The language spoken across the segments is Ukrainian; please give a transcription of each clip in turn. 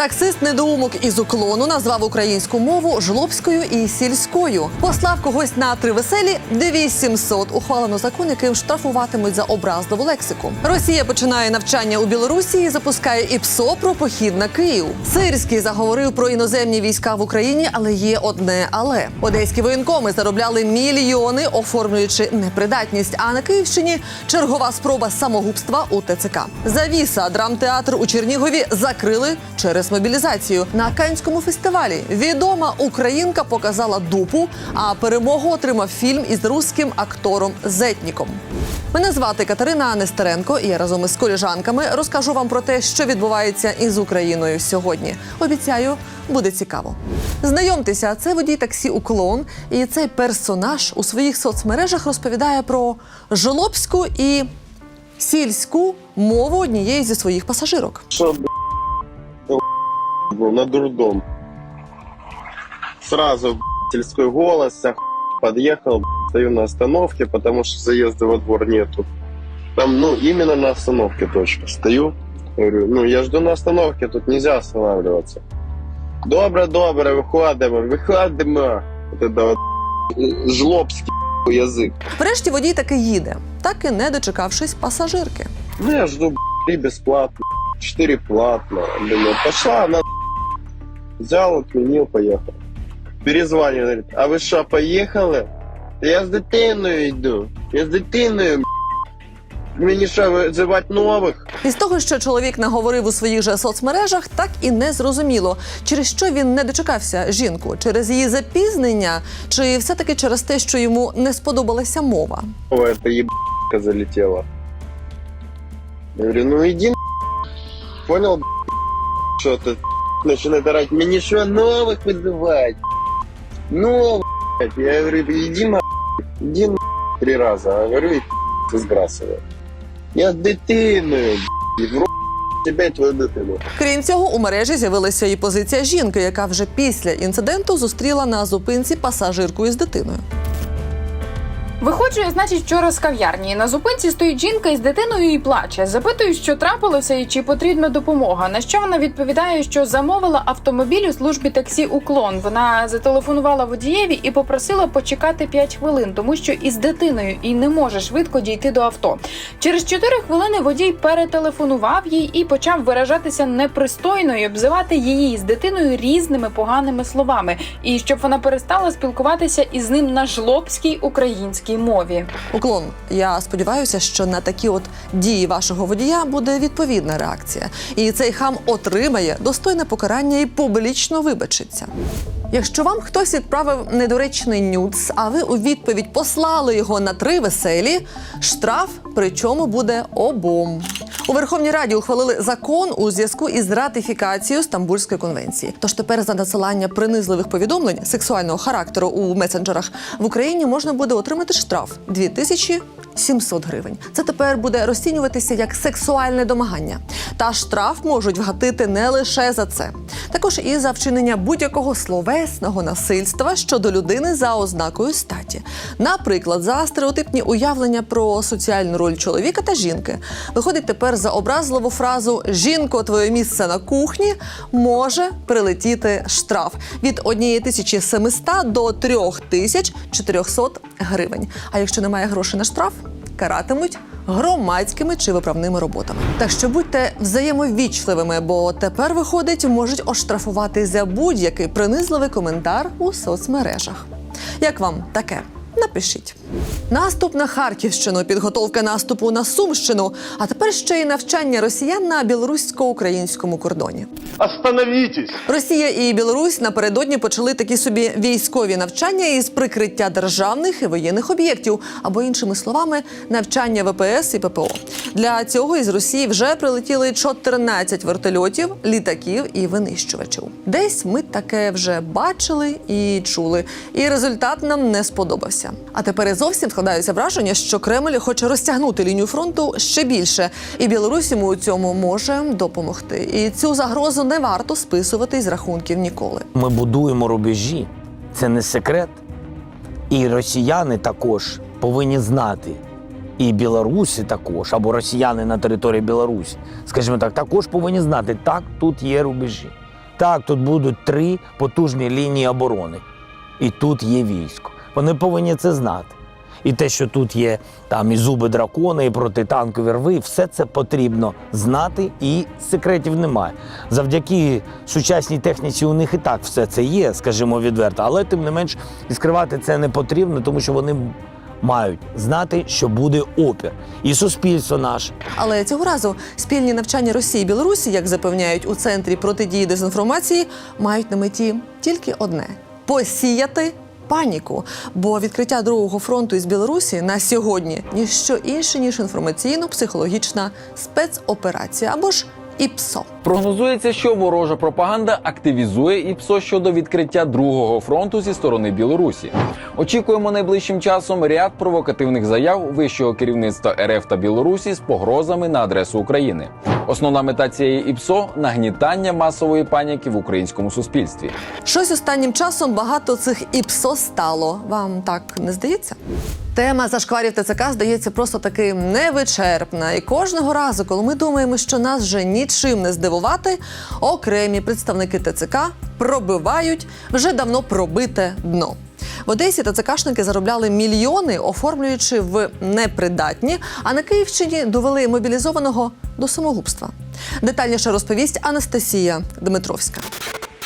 Таксист недоумок із уклону назвав українську мову жлобською і сільською. Послав когось на три веселі 2700. Ухвалено закон, яким штрафуватимуть за образливу лексику. Росія починає навчання у Білорусі і запускає ІПСО про похід на Київ. Сирський заговорив про іноземні війська в Україні, але є одне але одеські воєнкоми заробляли мільйони, оформлюючи непридатність. А на Київщині чергова спроба самогубства у ТЦК. Завіса драмтеатр у Чернігові закрили через мобілізацію. На Канському фестивалі відома українка показала дупу, а перемогу отримав фільм із руським актором Зетніком. Мене звати Катерина Нестеренко, і я разом із коліжанками розкажу вам про те, що відбувається із Україною сьогодні. Обіцяю, буде цікаво. Знайомтеся, це водій таксі Уклон, і цей персонаж у своїх соцмережах розповідає про жолобську і сільську мову однієї зі своїх пасажирок. Б***ь, был на дурдом. Сразу б***ь, сельской голос, вся х** подъехал, б***ь, стою на остановке, потому что заезда во двор нету. Там, ну, именно на остановке точка. Стою, говорю, ну, я жду на остановке, тут нельзя останавливаться. Добре, добре, виходимо, виходимо. Вот это вот б***ь, жлобский б***ь, язык. Врешті водій таки їде, так і не дочекавшись пасажирки. Ну, я жду, б***ь, три бесплатно, четыре платно. Думаю, пошла она, взял, отменил, поехал. Перезванивает, говорит, а вы что, поехали? Я з дитиною йду, я з дитиною, б***ь. Мені що, визивати нових? Із того, що чоловік наговорив у своїх же соцмережах, так і не зрозуміло, через що він не дочекався жінку, через її запізнення, чи все-таки через те, що йому не сподобалася мова. О, это ебка залетела. Я говорю, ну иди на***. Понял, б***ь, что ты начинает орать, мне что, новых вызывать? Новых, блядь». Я говорю, иди на иди на три раза. А говорю, и сбрасываю. Я з дитиною, б***ь, в рот тебе і твою дитину. Крім цього, у мережі з'явилася і позиція жінки, яка вже після інциденту зустріла на зупинці пасажирку із дитиною. Виходжу, я, значить, вчора з кав'ярні. На зупинці стоїть жінка із дитиною і плаче. Запитую, що трапилося і чи потрібна допомога. На що вона відповідає, що замовила автомобіль у службі таксі Уклон. Вона зателефонувала водієві і попросила почекати 5 хвилин, тому що із дитиною і не може швидко дійти до авто. Через 4 хвилини водій перетелефонував їй і почав виражатися непристойно і обзивати її з дитиною різними поганими словами. І щоб вона перестала спілкуватися із ним на жлобській українській мові. Уклон, я сподіваюся, що на такі от дії вашого водія буде відповідна реакція, і цей хам отримає достойне покарання і публічно вибачиться. Якщо вам хтось відправив недоречний нюц, а ви у відповідь послали його на три веселі, штраф причому буде обом. У Верховній Раді ухвалили закон у зв'язку із ратифікацією Стамбульської конвенції. Тож тепер за надсилання принизливих повідомлень сексуального характеру у месенджерах в Україні можна буде отримати штраф 2000 700 гривень. Це тепер буде розцінюватися як сексуальне домагання. Та штраф можуть вгатити не лише за це, також і за вчинення будь-якого словесного насильства щодо людини за ознакою статі. Наприклад, за стереотипні уявлення про соціальну роль чоловіка та жінки. Виходить тепер за образливу фразу Жінко, твоє місце на кухні може прилетіти штраф від 1700 до 3400 гривень. А якщо немає грошей на штраф, каратимуть громадськими чи виправними роботами. Так що будьте взаємовічливими, бо тепер виходить, можуть оштрафувати за будь-який принизливий коментар у соцмережах. Як вам таке? Напишіть. Наступ на Харківщину, підготовка наступу на Сумщину, а тепер ще й навчання росіян на білорусько-українському кордоні. Остановитесь! Росія і Білорусь напередодні почали такі собі військові навчання із прикриття державних і воєнних об'єктів, або іншими словами, навчання ВПС і ППО. Для цього із Росії вже прилетіли 14 вертольотів, літаків і винищувачів. Десь ми таке вже бачили і чули, і результат нам не сподобався. А тепер зовсім складається враження, що Кремль хоче розтягнути лінію фронту ще більше, і Білорусь йому у цьому може допомогти. І цю загрозу не варто списувати із рахунків ніколи. Ми будуємо рубежі, це не секрет. І росіяни також повинні знати. І білоруси також, або росіяни на території Білорусі, скажімо так, також повинні знати, так, тут є рубежі. Так, тут будуть три потужні лінії оборони. І тут є військо. Вони повинні це знати. І те, що тут є там і зуби дракона, і протитанкові рви, все це потрібно знати, і секретів немає. Завдяки сучасній техніці у них і так все це є, скажімо відверто. Але тим не менш і скривати це не потрібно, тому що вони мають знати, що буде опір. І суспільство наше, Але цього разу спільні навчання Росії і Білорусі, як запевняють у центрі протидії дезінформації, мають на меті тільки одне посіяти. Паніку, бо відкриття другого фронту із Білорусі на сьогодні ніщо інше ніж інформаційно-психологічна спецоперація або ж ІПСО. Прогнозується, що ворожа пропаганда активізує ІПСО щодо відкриття другого фронту зі сторони Білорусі. Очікуємо найближчим часом ряд провокативних заяв вищого керівництва РФ та Білорусі з погрозами на адресу України. Основна мета цієї ІПСО нагнітання масової паніки в українському суспільстві. Щось останнім часом багато цих ІПСО стало. Вам так не здається? Тема зашкварів ТЦК здається просто таки невичерпна. І кожного разу, коли ми думаємо, що нас вже нічим не здивувати, окремі представники ТЦК пробивають вже давно пробите дно. В Одесі ТЦКшники заробляли мільйони, оформлюючи в непридатні, а на Київщині довели мобілізованого до самогубства. Детальніше розповість Анастасія Дмитровська.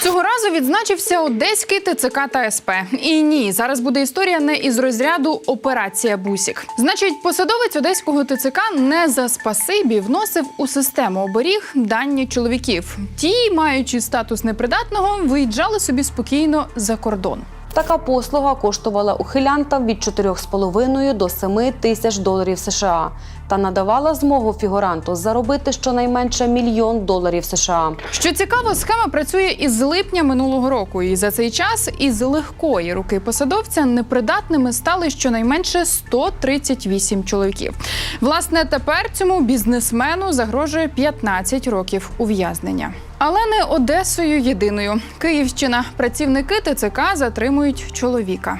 Цього разу відзначився одеський ТЦК та СП. І ні, зараз буде історія не із розряду Операція Бусік. Значить, посадовець одеського ТЦК не за спасибі вносив у систему оберіг дані чоловіків. Ті, маючи статус непридатного, виїжджали собі спокійно за кордон. Така послуга коштувала ухилянтам від 4,5 до 7 тисяч доларів США та надавала змогу фігуранту заробити щонайменше мільйон доларів США. Що цікаво, схема працює із липня минулого року, і за цей час із легкої руки посадовця непридатними стали щонайменше 138 чоловіків. Власне, тепер цьому бізнесмену загрожує 15 років ув'язнення. Але не Одесою єдиною. Київщина. Працівники ТЦК затримують чоловіка.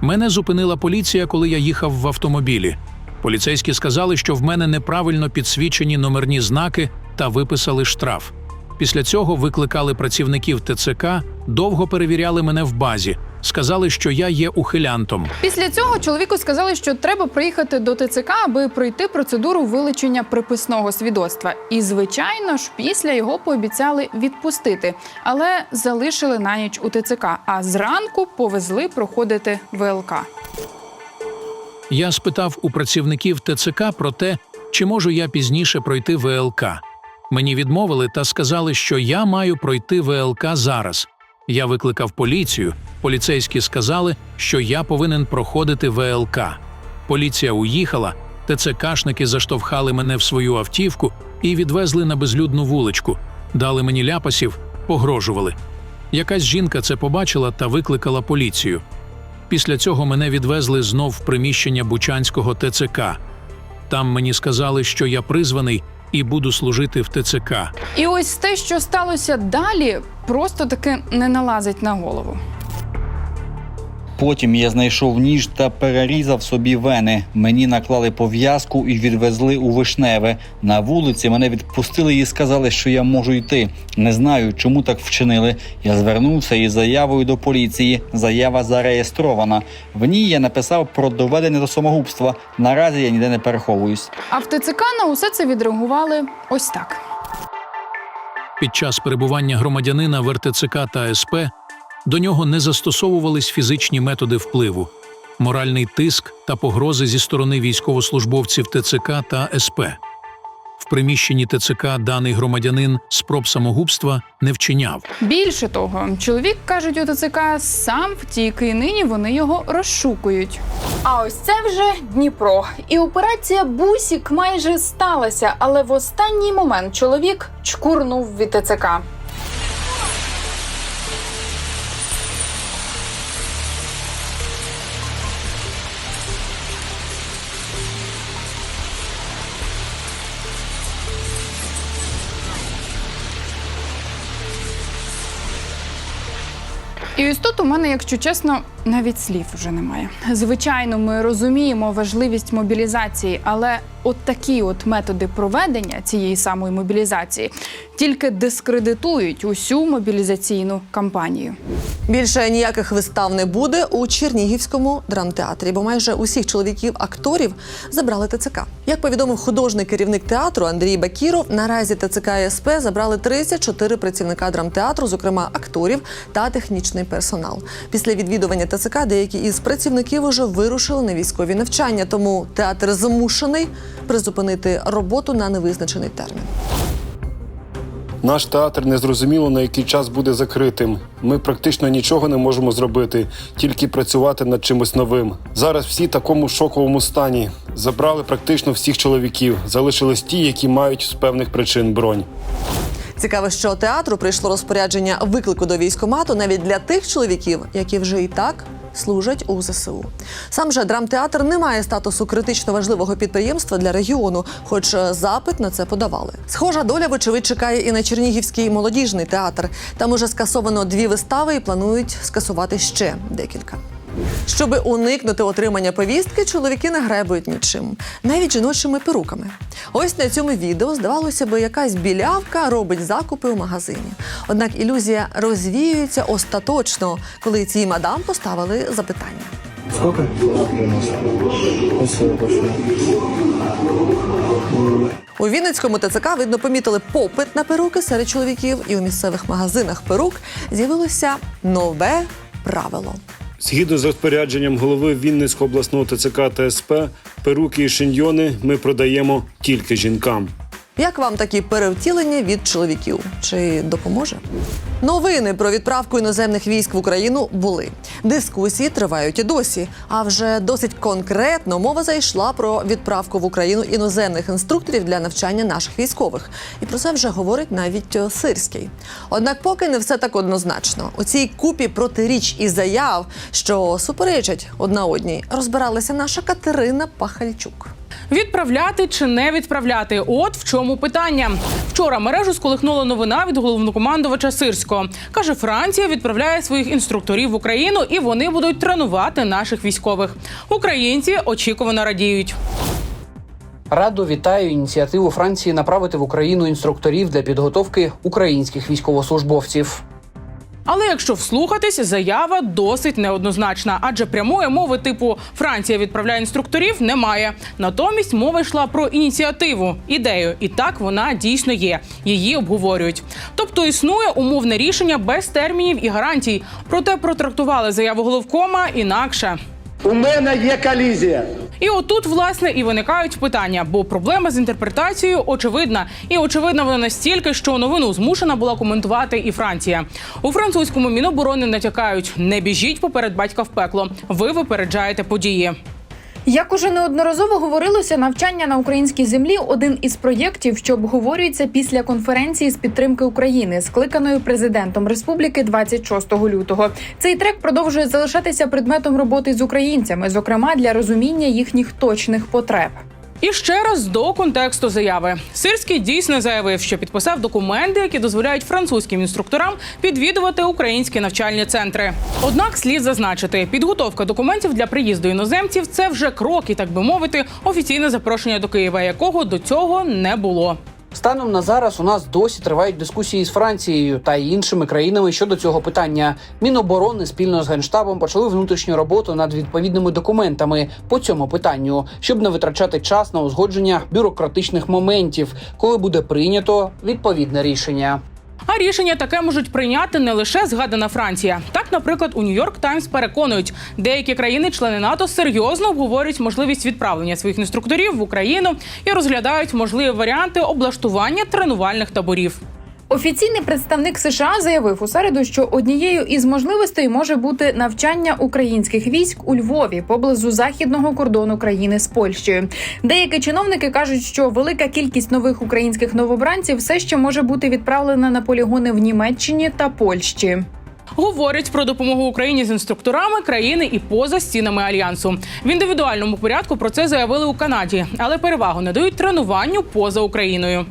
Мене зупинила поліція, коли я їхав в автомобілі. Поліцейські сказали, що в мене неправильно підсвічені номерні знаки та виписали штраф. Після цього викликали працівників ТЦК, довго перевіряли мене в базі, сказали, що я є ухилянтом. Після цього чоловіку сказали, що треба приїхати до ТЦК, аби пройти процедуру вилучення приписного свідоцтва. І, звичайно ж, після його пообіцяли відпустити, але залишили на ніч у ТЦК. А зранку повезли проходити ВЛК. Я спитав у працівників ТЦК про те, чи можу я пізніше пройти ВЛК. Мені відмовили та сказали, що я маю пройти ВЛК зараз. Я викликав поліцію. Поліцейські сказали, що я повинен проходити ВЛК. Поліція уїхала, ТЦКшники заштовхали мене в свою автівку і відвезли на безлюдну вуличку. Дали мені ляпасів, погрожували. Якась жінка це побачила та викликала поліцію. Після цього мене відвезли знов в приміщення Бучанського ТЦК. Там мені сказали, що я призваний і буду служити в ТЦК. І ось те, що сталося далі, просто таки не налазить на голову. Потім я знайшов ніж та перерізав собі вени. Мені наклали пов'язку і відвезли у вишневе. На вулиці мене відпустили і сказали, що я можу йти. Не знаю, чому так вчинили. Я звернувся із заявою до поліції. Заява зареєстрована. В ній я написав про доведення до самогубства. Наразі я ніде не переховуюсь. А в ТЦК на усе це відреагували ось так. Під час перебування громадянина в РТЦК та СП до нього не застосовувались фізичні методи впливу, моральний тиск та погрози зі сторони військовослужбовців ТЦК та СП. В приміщенні ТЦК даний громадянин спроб самогубства не вчиняв. Більше того, чоловік кажуть у ТЦК сам втік, і нині вони його розшукують. А ось це вже Дніпро. І операція Бусік майже сталася, але в останній момент чоловік чкурнув від ТЦК. І ось тут у мене, якщо чесно, Навіть слів вже немає. Звичайно, ми розуміємо важливість мобілізації, але от такі от методи проведення цієї самої мобілізації тільки дискредитують усю мобілізаційну кампанію. Більше ніяких вистав не буде у Чернігівському драмтеатрі, бо майже усіх чоловіків-акторів забрали ТЦК. Як повідомив художній керівник театру Андрій Бакіров, наразі ТЦК СП забрали 34 працівника драмтеатру, зокрема акторів та технічний персонал. Після відвідування ТЦК деякі із працівників уже вирушили на військові навчання, тому театр змушений призупинити роботу на невизначений термін. Наш театр незрозуміло на який час буде закритим. Ми практично нічого не можемо зробити, тільки працювати над чимось новим. Зараз всі в такому шоковому стані. Забрали практично всіх чоловіків. Залишились ті, які мають з певних причин бронь. Цікаво, що театру прийшло розпорядження виклику до військомату навіть для тих чоловіків, які вже і так служать у ЗСУ. Сам же драмтеатр не має статусу критично важливого підприємства для регіону, хоч е, запит на це подавали. Схожа доля, вочевидь, чекає і на Чернігівський молодіжний театр. Там уже скасовано дві вистави і планують скасувати ще декілька. Щоби уникнути отримання повістки, чоловіки не гребують нічим, навіть жіночими перуками. Ось на цьому відео здавалося би, якась білявка робить закупи у магазині. Однак ілюзія розвіюється остаточно, коли цій мадам поставили запитання. Сколько? 90. Спасибо большое. У Вінницькому ТЦК видно помітили попит на перуки серед чоловіків, і у місцевих магазинах перук з'явилося нове правило. Згідно з розпорядженням голови Вінницького обласного ТЦК ТСП, СП, перуки і шиньйони ми продаємо тільки жінкам. Як вам такі перевтілення від чоловіків? Чи допоможе? Новини про відправку іноземних військ в Україну були. Дискусії тривають і досі. А вже досить конкретно мова зайшла про відправку в Україну іноземних інструкторів для навчання наших військових. І про це вже говорить навіть Сирський. Однак, поки не все так однозначно. У цій купі протиріч і заяв, що суперечать одна одній, розбиралася наша Катерина Пахальчук. Відправляти чи не відправляти? От в чому питання. Вчора мережу сколихнула новина від головнокомандувача Сирського. Каже, Франція відправляє своїх інструкторів в Україну, і вони будуть тренувати наших військових. Українці очікувано радіють. Радо вітаю ініціативу Франції направити в Україну інструкторів для підготовки українських військовослужбовців. Але якщо вслухатись, заява досить неоднозначна, адже прямої мови типу Франція відправляє інструкторів немає. Натомість мова йшла про ініціативу, ідею, і так вона дійсно є. Її обговорюють. Тобто існує умовне рішення без термінів і гарантій. Проте протрактували заяву головкома інакше. У мене є колізія. І отут, власне, і виникають питання, бо проблема з інтерпретацією очевидна, і очевидна вона настільки, що новину змушена була коментувати і Франція. У французькому міноборони натякають: не біжіть поперед батька в пекло. Ви випереджаєте події. Як уже неодноразово говорилося, навчання на українській землі один із проєктів, що обговорюється після конференції з підтримки України, скликаної президентом республіки 26 лютого. Цей трек продовжує залишатися предметом роботи з українцями, зокрема для розуміння їхніх точних потреб. І ще раз до контексту заяви. Сирський дійсно заявив, що підписав документи, які дозволяють французьким інструкторам підвідувати українські навчальні центри. Однак слід зазначити, підготовка документів для приїзду іноземців це вже крок і, так би мовити, офіційне запрошення до Києва, якого до цього не було. Станом на зараз у нас досі тривають дискусії з Францією та іншими країнами щодо цього питання. Міноборони спільно з генштабом почали внутрішню роботу над відповідними документами по цьому питанню, щоб не витрачати час на узгодження бюрократичних моментів, коли буде прийнято відповідне рішення. А рішення таке можуть прийняти не лише згадана Франція. Так, наприклад, у Нью-Йорк Таймс переконують, деякі країни-члени НАТО серйозно обговорюють можливість відправлення своїх інструкторів в Україну і розглядають можливі варіанти облаштування тренувальних таборів. Офіційний представник США заявив у середу, що однією із можливостей може бути навчання українських військ у Львові поблизу західного кордону країни з Польщею. Деякі чиновники кажуть, що велика кількість нових українських новобранців все ще може бути відправлена на полігони в Німеччині та Польщі. Говорять про допомогу Україні з інструкторами країни і поза стінами альянсу. В індивідуальному порядку про це заявили у Канаді, але перевагу надають тренуванню поза Україною.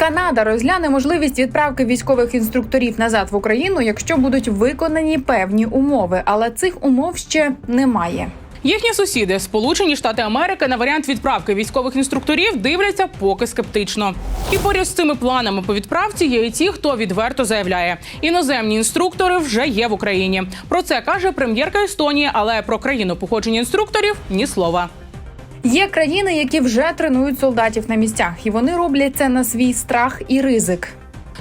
Канада розгляне можливість відправки військових інструкторів назад в Україну, якщо будуть виконані певні умови, але цих умов ще немає. Їхні сусіди, Сполучені Штати Америки, на варіант відправки військових інструкторів дивляться поки скептично. І поряд з цими планами по відправці є і ті, хто відверто заявляє, іноземні інструктори вже є в Україні. Про це каже прем'єрка Естонії, але про країну походження інструкторів ні слова. Є країни, які вже тренують солдатів на місцях, і вони роблять це на свій страх і ризик.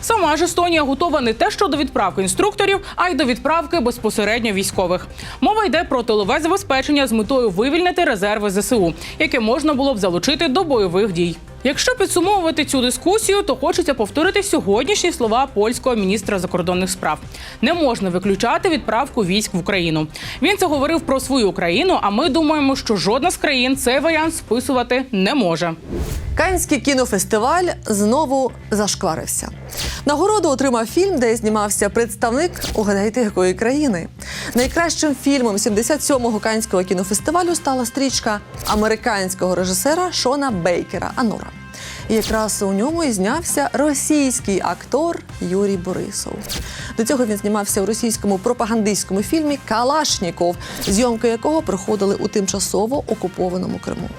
Сама ж Естонія готова не те, що до відправки інструкторів, а й до відправки безпосередньо військових. Мова йде про тилове забезпечення з метою вивільнити резерви ЗСУ, яке можна було б залучити до бойових дій. Якщо підсумовувати цю дискусію, то хочеться повторити сьогоднішні слова польського міністра закордонних справ: не можна виключати відправку військ в Україну. Він це говорив про свою країну. А ми думаємо, що жодна з країн цей варіант списувати не може. Канський кінофестиваль знову зашкварився. Нагороду отримав фільм, де знімався представник угадайте якої країни. Найкращим фільмом 77-го канського кінофестивалю стала стрічка американського режисера Шона Бейкера Анора. І якраз у ньому і знявся російський актор Юрій Борисов. До цього він знімався у російському пропагандистському фільмі Калашніков, зйомки якого проходили у тимчасово окупованому Криму.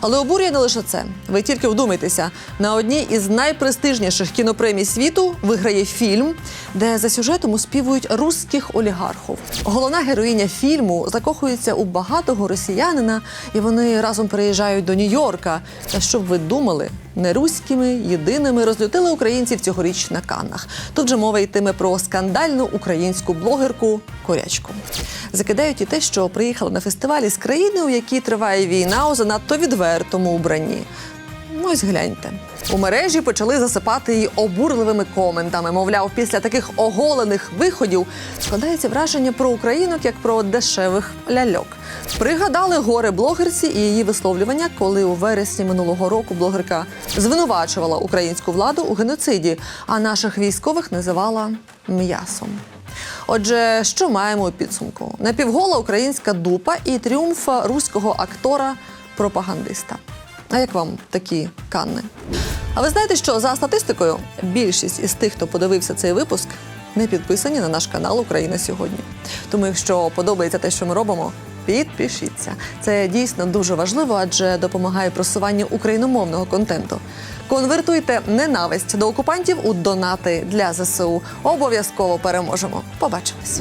Але обурює не лише це. Ви тільки вдумайтеся, на одній із найпрестижніших кінопремій світу виграє фільм, де за сюжетом успівують русських олігархів. Головна героїня фільму закохується у багатого росіянина, і вони разом переїжджають до Нью-Йорка. Та щоб ви думали, не руськими єдиними розлютили українців цьогоріч на Каннах. Тут же мова йтиме про скандальну українську блогерку Корячку. Закидають і те, що приїхала на фестивалі з країни, у якій триває війна у занадто відвертому убранні. Ну, ось гляньте. У мережі почали засипати її обурливими коментами. Мовляв, після таких оголених виходів складається враження про українок як про дешевих ляльок. Пригадали горе блогерці і її висловлювання, коли у вересні минулого року блогерка звинувачувала українську владу у геноциді, а наших військових називала м'ясом. Отже, що маємо у підсумку? Напівгола українська дупа і тріумф руського актора-пропагандиста. А як вам такі канни? А ви знаєте, що за статистикою більшість із тих, хто подивився цей випуск, не підписані на наш канал Україна сьогодні. Тому, якщо подобається те, що ми робимо, підпишіться. Це дійсно дуже важливо, адже допомагає просуванню україномовного контенту. Конвертуйте ненависть до окупантів у донати для ЗСУ. Обов'язково переможемо. Побачимось.